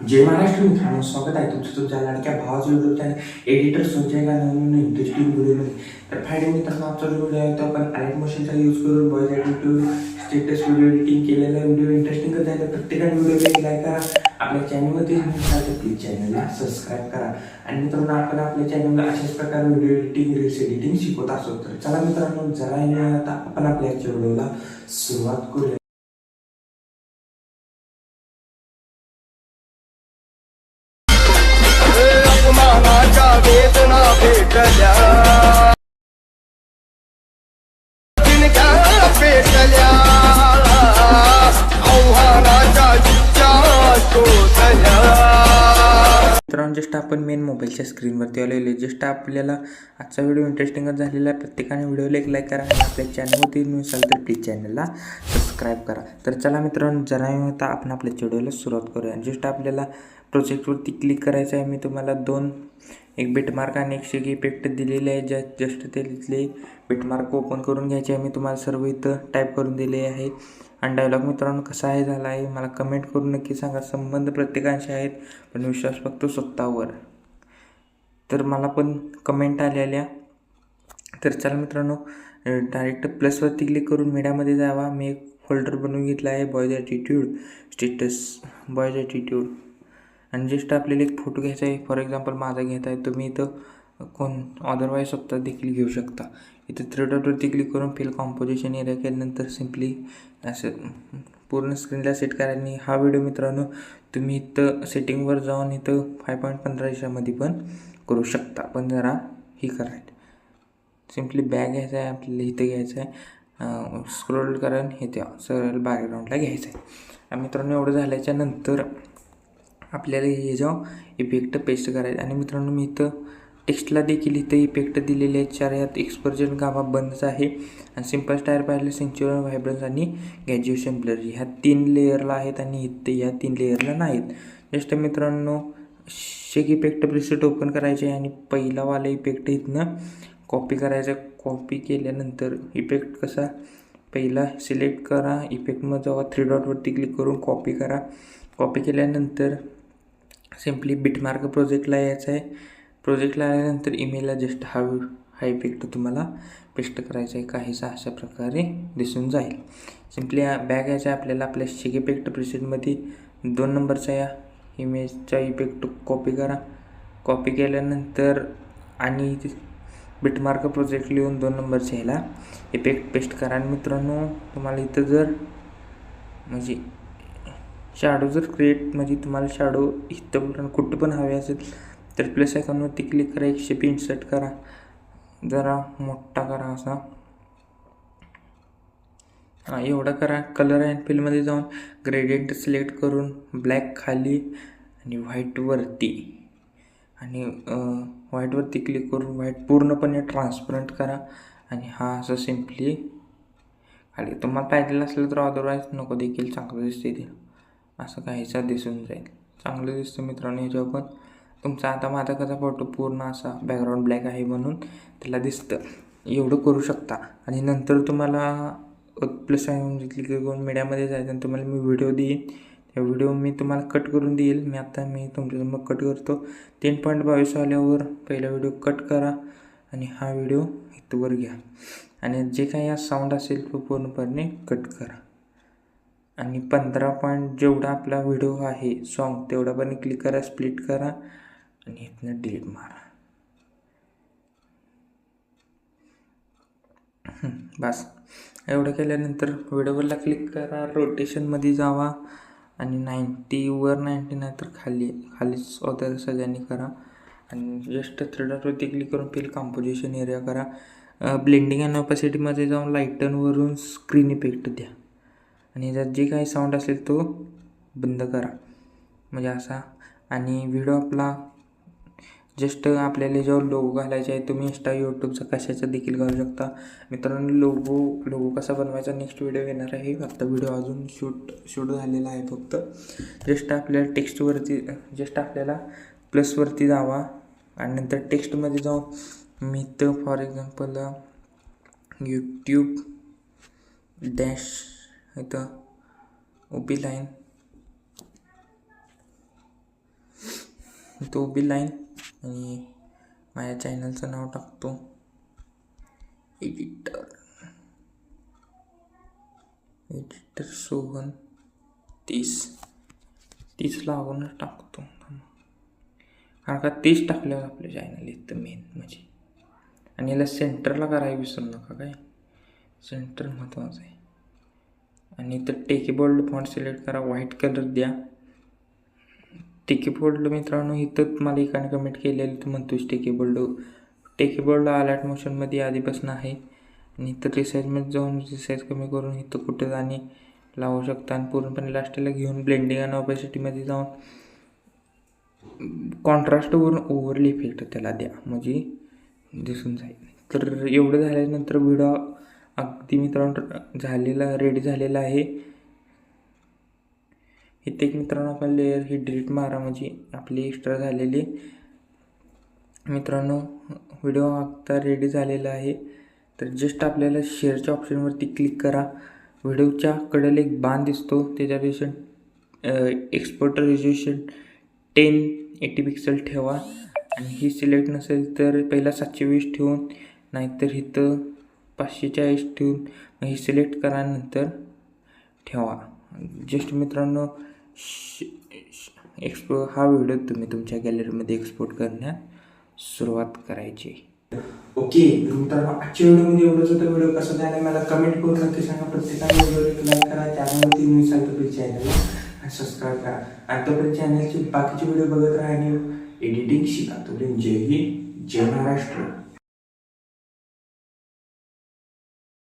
जय महाराष्ट्र मित्रांनो स्वागत आहे तुमचं तुमच्या लाडक्या भावाचं YouTube channel editor Sanjay Gandhi interesting व्हिडिओमध्ये तर फायडे मित्रांनो आमचा जो व्हिडिओ आहे तो आपण आलेट मशीनचा यूज करून boys attitude status video editing केलेला व्हिडिओ इंटरेस्टिंग आहे तर प्रत्येकाने व्हिडिओ लाईक करा. आपल्या चॅनलमध्ये तर प्लीज चॅनलला सबस्क्राईब करा. आणि मित्रांनो आपण आपल्या चॅनलला अशाच प्रकारे व्हिडिओ एडिटिंग रील्स एडिटिंग शिकवत असतो. तर चला मित्रांनो जरा आता आपण आपल्या व्हिडिओला सुरुवात करूया. पेटल्या आव्हानाच्या मित्रांनो जस्ट आपण मेन मोबाईलच्या स्क्रीनवरती आलेलो आहे. जस्ट आपल्याला आजचा व्हिडिओ इंटरेस्टिंगच झालेला आहे. प्रत्येकाने व्हिडिओला एक लाईक करा आणि आपल्या चॅनलवरती नवीन असाल तर प्लीज चॅनलला सबस्क्राईब करा. तर चला मित्रांनो जरा होता आपण आपल्या व्हिडिओला सुरुवात करूया. जस्ट आपल्याला प्रोजेक्टवरती क्लिक करायचं आहे मी तुम्हाला दोन एक बिटमार्क आणि एक शेक इफेक्ट दिलेले आहे ज्या जस्ट ते तिथले बिटमार्क ओपन करून घ्यायचे आहे. मी तुम्हाला सर्व इथं टाईप करून दिले आहे. आणि डायलॉग मित्रांनो कसा आहे झाला आहे मला कमेंट करून नक्की सांगा. संबंध प्रत्येकांशी आहेत पण विश्वास फक्त स्वतःवर. तर मला पण कमेंट आलेल्या. तर चला मित्रांनो डायरेक्ट प्लसवरती क्लिक करून मीडियामध्ये जावा. मी एक फोल्डर बनवून घेतला आहे boys attitude status boys attitude आणि जस्ट आपल्याला एक फोटो घ्यायचा आहे. फॉर एक्झाम्पल माझा घेत आहे. तुम्ही इथं कोण अदरवाईज स्वतः देखील घेऊ शकता. इथं थ्री डॉटवरती क्लिक करून फिल कॉम्पोजिशन एरिया केल्यानंतर सिम्पली असं पूर्ण स्क्रीनला सेट करा. आणि हा व्हिडिओ मित्रांनो तुम्ही इथं सेटिंगवर जाऊन इथं फाय पॉईंट पंधरा याच्यामध्ये पण करू शकता. पण जरा ही करायचं सिम्पली बॅग घ्यायचा आहे. आपल्याला इथं घ्यायचं आहे. स्क्रोल करा इथे हे त्या सरळ बॅकग्राऊंडला घ्यायचं आहे. मित्रांनो एवढं झाल्याच्यानंतर आपल्याला हे जाऊ इफेक्ट पेस्ट करायचं. आणि मित्रांनो मी इथं टेक्स्टला देखील इथं इफेक्ट दिलेले आहेत. चार यात एक्सपर्जन गाभा बंदच आहे. आणि सिंपल स्टायर पाहिलं सेंच्युरल व्हायब्रन्स आणि ग्रॅज्युएशन ब्लर ह्या तीन लेअरला आहेत आणि इथे या तीन लेअरला नाहीत. जस्ट मित्रांनो शेक इफेक्ट प्रिसेट ओपन करायचे आणि पहिलावाला इफेक्ट इथनं कॉपी करायचा. कॉपी केल्यानंतर इफेक्ट कसा? पहिला सिलेक्ट करा. इफेक्टमध्ये जेव्हा थ्री डॉटवरती क्लिक करून कॉपी करा. कॉपी केल्यानंतर सिम्पली बिटमार्क प्रोजेक्टला यायचं आहे प्रोजेक्टला आल्यानंतर ईमेलला जस्ट हा हा इफेक्ट तुम्हाला पेस्ट करायचा आहे काहीसा अशा प्रकारे दिसून जाईल. सिम्पली बॅग यायचा आहे आपल्याला आपल्या शेक इफेक्ट प्रिसेटमध्ये दोन नंबरचा या इमेजचा इफेक्ट कॉपी करा. कॉपी केल्यानंतर आणि बिटमार्क प्रोजेक्ट लिहून दोन नंबरच्या ह्याला इफेक्ट पेस्ट करा. आणि मित्रांनो तुम्हाला इथं जर म्हणजे शॅडो जर क्रिएट म्हणजे तुम्हाला शॅडो इथं पण कुठं पण हवे असेल तर प्लस आयकॉनवरती क्लिक करा एक शेप करा. जरा मोठा करा असा. हां एवढा करा. कलर अँड फिलमध्ये जाऊन ग्रेडियंट सिलेक्ट करून ब्लॅक खाली आणि व्हाईटवरती आणि व्हाईटवरती क्लिक करून व्हाईट पूर्णपणे ट्रान्सपरंट करा. आणि हा असं सिम्पली खाली. तुम्हाला पाहिजेलं असलं तर अदरवाईज नको देखील चांगलं दिसते ते. असं काहीसा दिसून जाईल. चांगलं दिसतं मित्रांनो ह्याच्यावर पण तुमचा आता माझा कसा फोटो पूर्ण असा बॅकग्राऊंड ब्लॅक आहे म्हणून त्याला दिसतं. एवढं करू शकता. आणि नंतर तुम्हाला प्लस आहे क्लिक करून मीडियामध्ये जायचं आणि तुम्हाला मी व्हिडिओ देईन. त्या व्हिडिओ मी तुम्हाला कट करून देईल. मी आता मी तुमच्यासमोर कट करतो. तीन पॉईंट बावीस आल्यावर पहिला व्हिडिओ कट करा आणि हा व्हिडिओ इथवर घ्या. आणि जे काही या साऊंड असेल तो पूर्णपणे कट करा. आणि पंधरा पॉईंट जेवढा आपला व्हिडिओ आहे सॉन्ग तेवढा पण क्लिक करा स्प्लिट करा आणि इथनं डिलीट मारा. बस. एवढं केल्यानंतर व्हिडिओवरला क्लिक करा रोटेशनमध्ये जावा आणि नाईंटीवर नाईंटी नाही तर खाली खालीच ऑदर सगळ्यांनी करा. आणि जस्ट थ्री डॉटवरती क्लिक करून फिल कॉम्पोजिशन एरिया करा. ब्लेंडिंग अँड ऑपॅसिटीमध्ये जाऊन लाईटनवरून स्क्रीन इफेक्ट द्या. आणि जर जे काही साऊंड असेल तो बंद करा. म्हणजे असा. आणि व्हिडिओ आपला जस्ट आपल्याला जेव्हा लोगो घालायचा आहे तुम्ही इंस्टा यूट्यूबचा कशाचा देखील घालू शकता. मित्रांनो लोगो लोगो कसा बनवायचा नेक्स्ट व्हिडिओ येणार आहे. फक्त व्हिडिओ अजून शूट शूट झालेला आहे फक्त. जस्ट आपल्याला टेक्स्टवरती जस्ट आपल्याला प्लसवरती जावा. आणि नंतर टेक्स्टमध्ये जाऊन मी तर फॉर एक्झाम्पल यूट्यूब डॅश इथं उभी लाईन तो उभी लाईन आणि माझ्या चॅनलचं नाव टाकतो एडिटर. एडिटर सोहन तीस. तीसला लागूनच टाकतो. कारण का तीस टाकल्यावर आपलं चॅनल येतं मेन म्हणजे. आणि याला सेंटरला करायला विसरू नका काय? सेंटर महत्त्वाचं आहे. आणि इथं टेकी बोल्ड फॉन्ट सिलेक्ट करा व्हाईट कलर द्या. टेकी बोल्ड मित्रांनो इथं मला एकाने कमेंट केलेलं तू म्हणतोस Teko bold Teko bold Alight मोशनमध्ये आधीपासून आहे. आणि इथं रिसाईजमध्ये जाऊन रिसाईज कमी करून इथं कुठं जाणे लावू शकता. आणि पूर्णपणे लास्टला घेऊन ब्लेंडिंग आणि ऑपॅसिटीमध्ये जाऊन कॉन्ट्रास्टवरून ओव्हरली इफेक्ट त्याला द्या. म्हणजे दिसून जाईल. तर एवढं झाल्यानंतर व्हिडिओ अगदी मित्रांनो झालेला रेडी झालेला आहे. इथे एक मित्रांनो आपण लेअर ही डिलीट मारा म्हणजे आपली एक्स्ट्रा झालेली. मित्रांनो व्हिडिओ आता रेडी झालेला आहे. तर जस्ट आपल्याला शेअरच्या ऑप्शनवरती क्लिक करा. व्हिडिओच्या कडेला एक बाण दिसतो. त्याच्या रिशन exporter resolution ten eighty pixel ठेवा. आणि ही सिलेक्ट नसेल तर पहिला सातशे वीस ठेवून नाहीतर इथं पाचशे चाळीस ठेवून हे सिलेक्ट करा नंतर ठेवा. जस्ट मित्रांनो एक्सपो हा व्हिडिओ तुम्ही तुमच्या गॅलरीमध्ये एक्सपोर्ट करण्यास सुरुवात करायची. ओके मित्रांनो आजच्या व्हिडिओमध्ये एवढंच. होतं व्हिडिओ कसा झाला मला कमेंट करून नक्की सांगा. प्रत्येकाने व्हिडिओ लाईक करा चॅनलवरती मी सांगतो चॅनलला आणि सबस्क्राईब करा. आणि तोपर्यंत चॅनलचे बाकीचे व्हिडिओ बघत राहा आणि एडिटिंग शिका. तोपर्यंत जय हिंद जय महाराष्ट्र.